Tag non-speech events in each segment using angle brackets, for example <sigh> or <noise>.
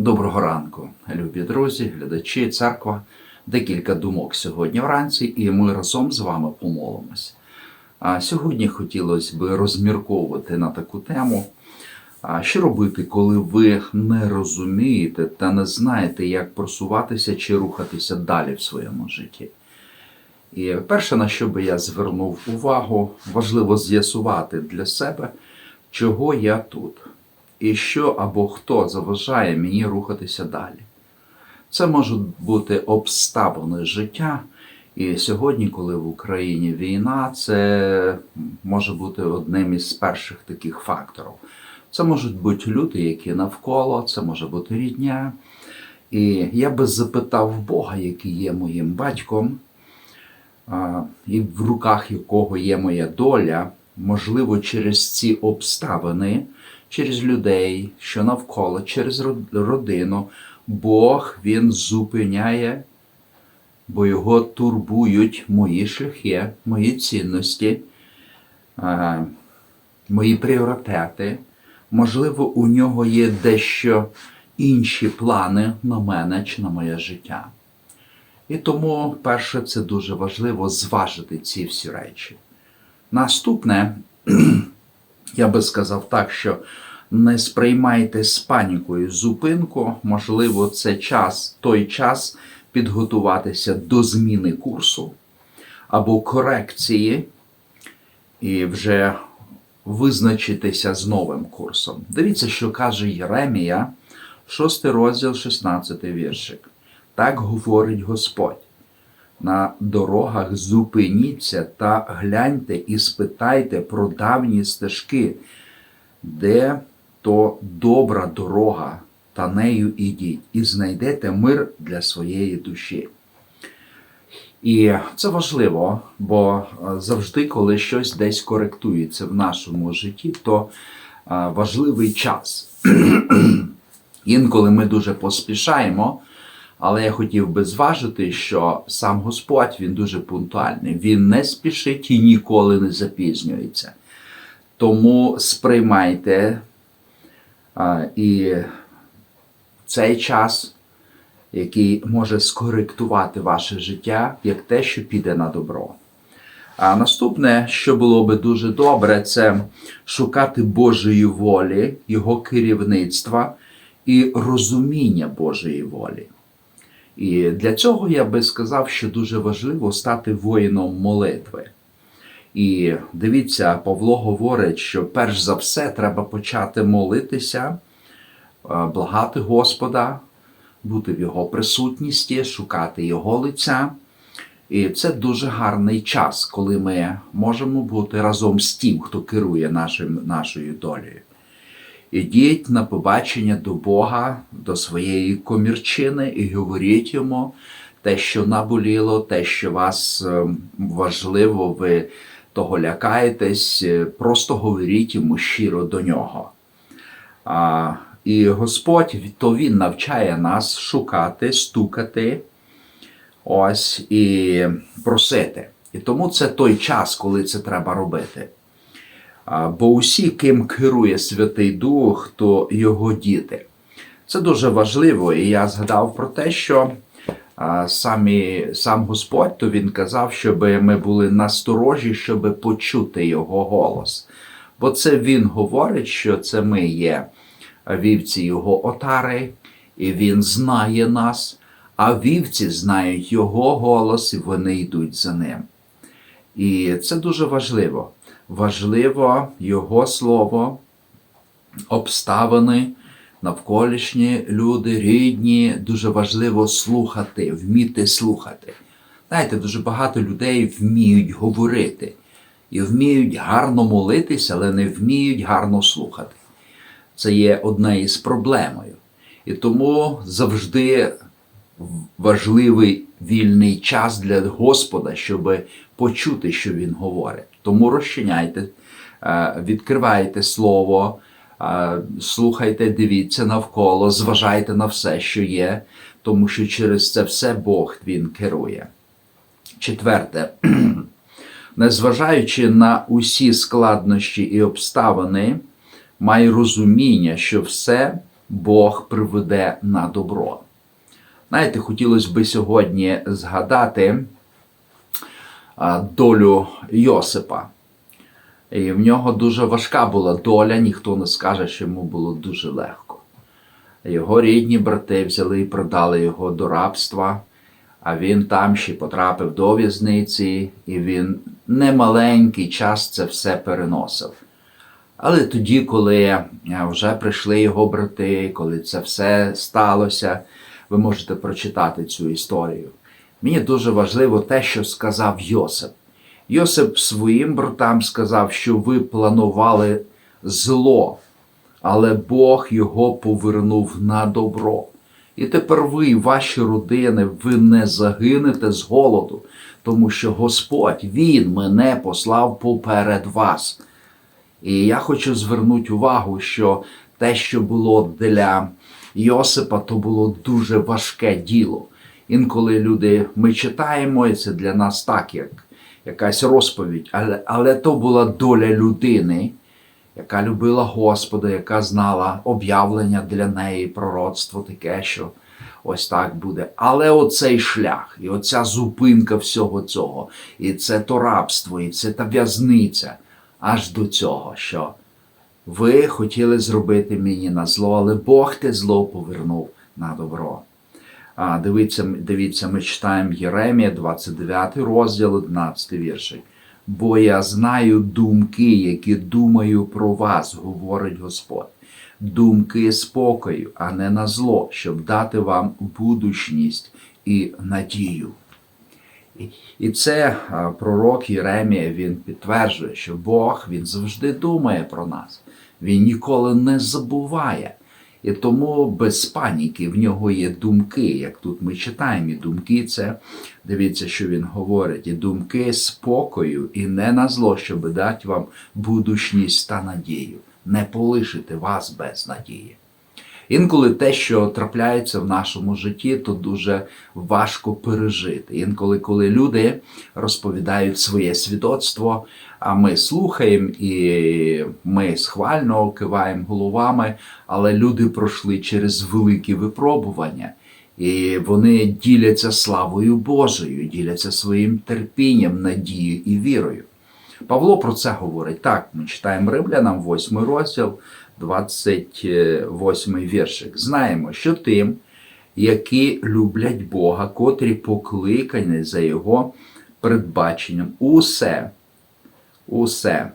Доброго ранку, любі друзі, глядачі, церква. Декілька думок сьогодні вранці, і ми разом з вами помолимося. А сьогодні хотілося б розмірковувати на таку тему. Що робити, коли ви не розумієте та не знаєте, як просуватися чи рухатися далі в своєму житті? І перше, на що би я звернув увагу, важливо з'ясувати для себе, чого я тут, і що або хто заважає мені рухатися далі. Це можуть бути обставини життя. І сьогодні, коли в Україні війна, це може бути одним із перших таких факторів. Це можуть бути люди, які навколо, це може бути рідня. І я би запитав Бога, який є моїм батьком, і в руках якого є моя доля, можливо, через ці обставини, через людей, що навколо, через родину, Бог він зупиняє, бо його турбують мої шляхи, мої цінності, мої пріоритети. Можливо, у нього є дещо інші плани на мене чи на моє життя. І тому, перше, це дуже важливо зважити ці всі речі. Наступне, <clears throat> я би сказав так, що не сприймайте з панікою зупинку, можливо, це час, той час підготуватися до зміни курсу або корекції і вже визначитися з новим курсом. Дивіться, що каже Єремія, 6 розділ, 16 віршик. Так говорить Господь. На дорогах зупиніться та гляньте і спитайте про давні стежки, де то добра дорога, та нею ідіть, і знайдете мир для своєї душі. І це важливо, бо е, завжди, коли щось десь коректується в нашому житті, то е, важливий час. <clears throat> Інколи ми дуже поспішаємо, але я хотів би зважити, що сам Господь він дуже пунктуальний. Він не спішить і ніколи не запізнюється. Тому сприймайте а, і цей час, який може скоректувати ваше життя, як те, що піде на добро. А наступне, що було би дуже добре, це шукати Божої волі, Його керівництва і розуміння Божої волі. І для цього я би сказав, що дуже важливо стати воїном молитви. І дивіться, Павло говорить, що перш за все треба почати молитися, е, благати Господа, бути в Його присутності, шукати Його лиця. І це дуже гарний час, коли ми можемо бути разом з тим, хто керує нашим, нашою долею. Ідіть на побачення до Бога, до своєї комірчини і говоріть йому те, що наболіло, те, що вас е, важливо, ви того лякаєтесь, е, просто говоріть йому щиро до нього. А, і Господь, то Він навчає нас шукати, стукати, ось і просити. І тому це той час, коли це треба робити. Бо усі, ким керує Святий Дух, то його діти. Це дуже важливо, і я згадав про те, що самі, сам Господь то він казав, щоб ми були насторожі, щоб почути його голос. Бо це він говорить, що це ми є вівці його отари, і він знає нас, а вівці знають його голос, і вони йдуть за ним. І це дуже важливо. Важливо Його слово, обставини, навколишні люди, рідні. Дуже важливо слухати, вміти слухати. Знаєте, дуже багато людей вміють говорити і вміють гарно молитися, але не вміють гарно слухати. Це є одна із проблемою. І тому завжди важливий вільний час для Господа, щоб почути, що Він говорить. Тому розчиняйте, е, відкривайте слово, е, слухайте, дивіться навколо, зважайте на все, що є, тому що через це все Бог Він керує. Четверте. <clears throat> Незважаючи на усі складнощі і обставини, май розуміння, що все Бог приведе на добро. Знаєте, хотілося б сьогодні згадати долю Йосипа. І в нього дуже важка була доля, ніхто не скаже, що йому було дуже легко. Його рідні брати взяли і продали його до рабства, а він там ще потрапив до в'язниці, і він немаленький час це все переносив. Але тоді, коли вже прийшли його брати, коли це все сталося, ви можете прочитати цю історію. Мені дуже важливо те, що сказав Йосип. Йосип своїм братам сказав, що ви планували зло, але Бог його повернув на добро. І тепер ви, ваші родини, ви не загинете з голоду, тому що Господь, Він мене послав поперед вас. І я хочу звернути увагу, що те, що було для Йосипа, то було дуже важке діло. Інколи люди, ми читаємо, і це для нас так, як якась розповідь, але, але то була доля людини, яка любила Господа, яка знала об'явлення для неї, пророцтво таке, що ось так буде. Але оцей шлях, і оця зупинка всього цього, і це то рабство, і це та в'язниця, аж до цього, що ви хотіли зробити мені на зло, але Бог те зло повернув на добро. А, дивіться, дивіться, ми читаємо Єремія, 29 розділ, 11 віршик. Бо я знаю думки, які думаю про вас, говорить Господь. Думки спокою, а не на зло, щоб дати вам будучність і надію. І це пророк Єремія, він підтверджує, що Бог він завжди думає про нас. Він ніколи не забуває. І тому без паніки в нього є думки, як тут ми читаємо, і думки це, дивіться, що він говорить, і думки спокою, і не на зло, щоб дати вам будущність та надію, не полишити вас без надії. Інколи те, що трапляється в нашому житті, то дуже важко пережити. Інколи, коли люди розповідають своє свідоцтво, а ми слухаємо і ми схвально киваємо головами, але люди пройшли через великі випробування. І вони діляться славою Божою, діляться своїм терпінням, надією і вірою. Павло про це говорить. Так, ми читаємо Римлянам, 8 розділ, 28 віршик. Знаємо, що тим, які люблять Бога, котрі покликані за Його передбаченням, усе, усе,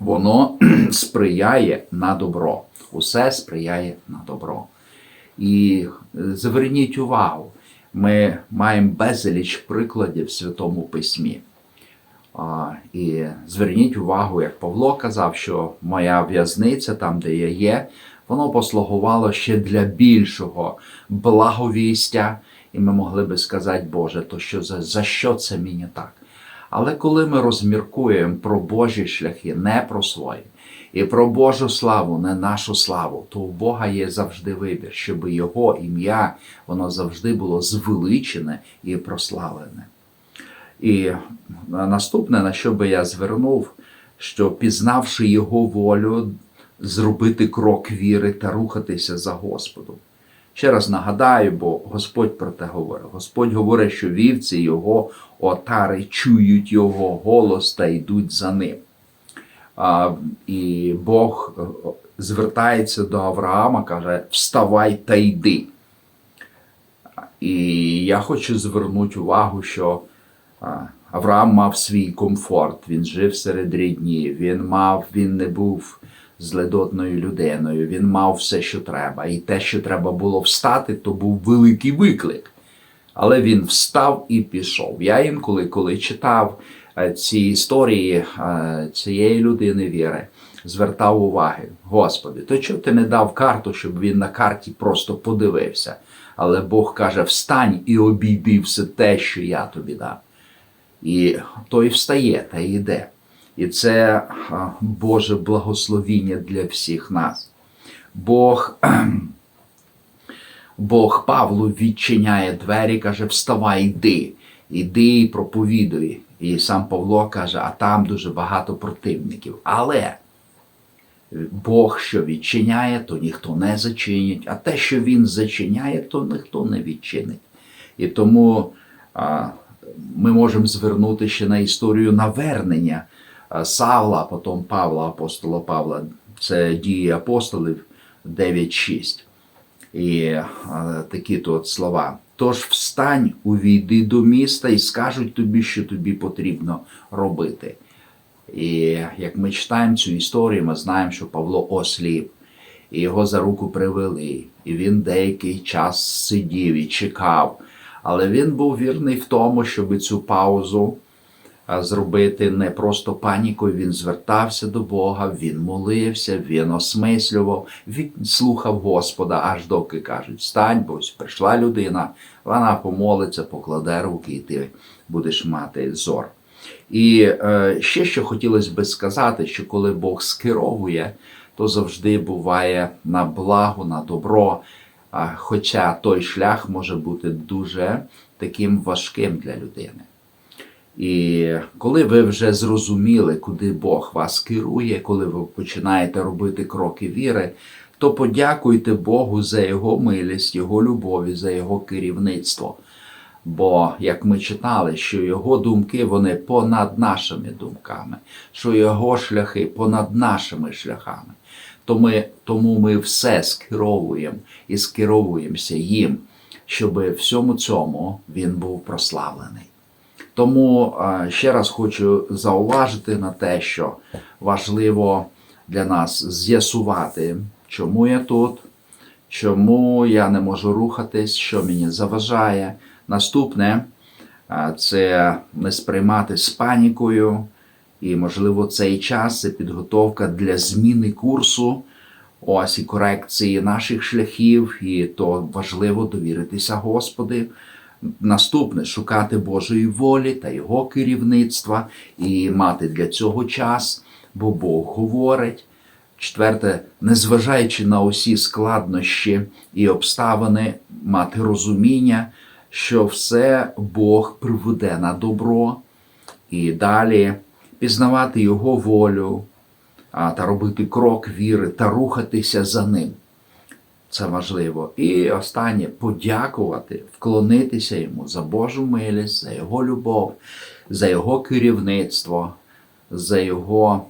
воно <clears throat> сприяє на добро. Усе сприяє на добро. І е, зверніть увагу, ми маємо безліч прикладів в Святому Письмі. І зверніть увагу, як Павло казав, що моя в'язниця, там, де я є, воно послугувало ще для більшого благовістя, і ми могли би сказати, Боже, то що за, за що це мені так? Але коли ми розміркуємо про Божі шляхи, не про свої, і про Божу славу, не нашу славу, то у Бога є завжди вибір, щоб Його ім'я воно завжди було звеличене і прославлене. І наступне, на що би я звернув, що пізнавши Його волю, зробити крок віри та рухатися за Господом. Ще раз нагадаю, бо Господь про те говорить. Господь говорить, що вівці Його отари чують Його голос та йдуть за ним. А, і Бог е, звертається до Авраама, каже: Вставай та йди. І я хочу звернути увагу, що Авраам мав свій комфорт, він жив серед рідні, він мав, він не був зледотною людиною, він мав все, що треба. І те, що треба було встати, то був великий виклик. Але він встав і пішов. Я інколи, коли читав е, ці історії е, цієї людини віри, звертав уваги, Господи, то чого ти не дав карту, щоб він на карті просто подивився? Але Бог каже: встань і обійди все те, що я тобі дав. І той встає та йде. І це Боже благословіння для всіх нас. Бог, <clears throat> Бог Павлу відчиняє двері, каже: Вставай, йди, іди і проповідуй. І сам Павло каже, а там дуже багато противників. Але Бог, що відчиняє, то ніхто не зачинить, а те, що Він зачиняє, то ніхто не відчинить. І тому ми можемо звернути ще на історію навернення а, Савла, потім Павла, апостола Павла. Це дії апостолів 9.6. І а, такі тут слова. Тож встань, увійди до міста і скажуть тобі, що тобі потрібно робити. І як ми читаємо цю історію, ми знаємо, що Павло осліп, і його за руку привели, і він деякий час сидів і чекав. Але він був вірний в тому, щоб цю паузу зробити не просто панікою. Він звертався до Бога, він молився, він осмислював, він слухав Господа, аж доки кажуть: Встань, бо прийшла людина, вона помолиться, покладе руки, і ти будеш мати зор. І е, ще що хотілося би сказати, що коли Бог скеровує, то завжди буває на благо, на добро. Хоча той шлях може бути дуже таким важким для людини. І коли ви вже зрозуміли, куди Бог вас керує, коли ви починаєте робити кроки віри, то подякуйте Богу за Його милість, Його любові, за Його керівництво. Бо, як ми читали, що його думки вони понад нашими думками, що його шляхи понад нашими шляхами. То ми, тому ми все скеровуємо і скеровуємося їм, щоб всьому цьому він був прославлений. Тому е, ще раз хочу зауважити на те, що важливо для нас з'ясувати, чому я тут, чому я не можу рухатись, що мені заважає. Наступне це не сприймати з панікою, і, можливо, цей час це підготовка для зміни курсу, ось і корекції наших шляхів, і то важливо довіритися Господи. Наступне шукати Божої волі та Його керівництва і мати для цього час, бо Бог говорить. Четверте, незважаючи на усі складнощі і обставини, мати розуміння, що все Бог приведе на добро, і далі пізнавати Його волю та робити крок віри та рухатися за ним. Це важливо. І останнє подякувати, вклонитися йому за Божу милість, за Його любов, за Його керівництво, за Його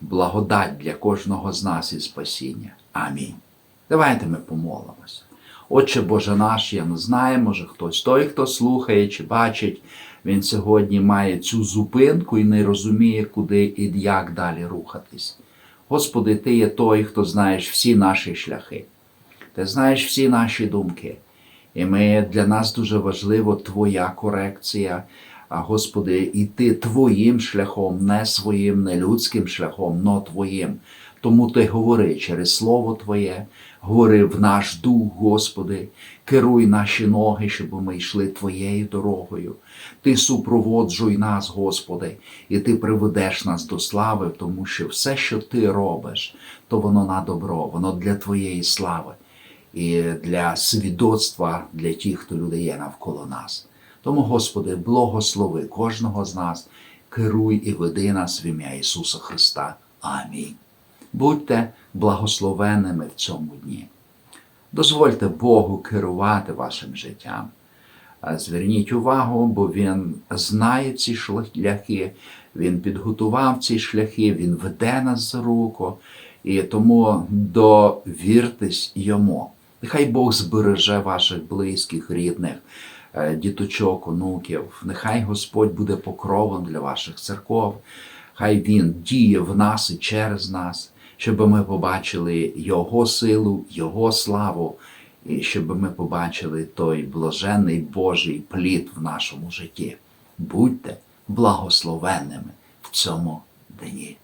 благодать для кожного з нас і спасіння. Амінь. Давайте ми помолимося. Отче Боже наш, я не знаю, може хтось той, хто слухає чи бачить, він сьогодні має цю зупинку і не розуміє, куди і як далі рухатись. Господи, Ти є той, хто знаєш всі наші шляхи, ти знаєш всі наші думки. І ми, для нас дуже важливо Твоя корекція, а Господи, іти Твоїм шляхом, не своїм, не людським шляхом, но Твоїм. Тому Ти говори через Слово Твоє, говори в наш дух, Господи, керуй наші ноги, щоб ми йшли Твоєю дорогою. Ти супроводжуй нас, Господи, і Ти приведеш нас до слави, тому що все, що Ти робиш, то воно на добро, воно для Твоєї слави і для свідоцтва для тих, хто люди є навколо нас. Тому, Господи, благослови кожного з нас, керуй і веди нас в ім'я Ісуса Христа. Амінь. Будьте благословенними в цьому дні. Дозвольте Богу керувати вашим життям. Зверніть увагу, бо Він знає ці шляхи, Він підготував ці шляхи, Він веде нас за руку, і тому довіртесь йому. Нехай Бог збереже ваших близьких, рідних, е, діточок, онуків. Нехай Господь буде покровом для ваших церков. Хай Він діє в нас і через нас, щоб ми побачили Його силу, Його славу, і щоб ми побачили той блаженний Божий плід в нашому житті. Будьте благословенними в цьому дні.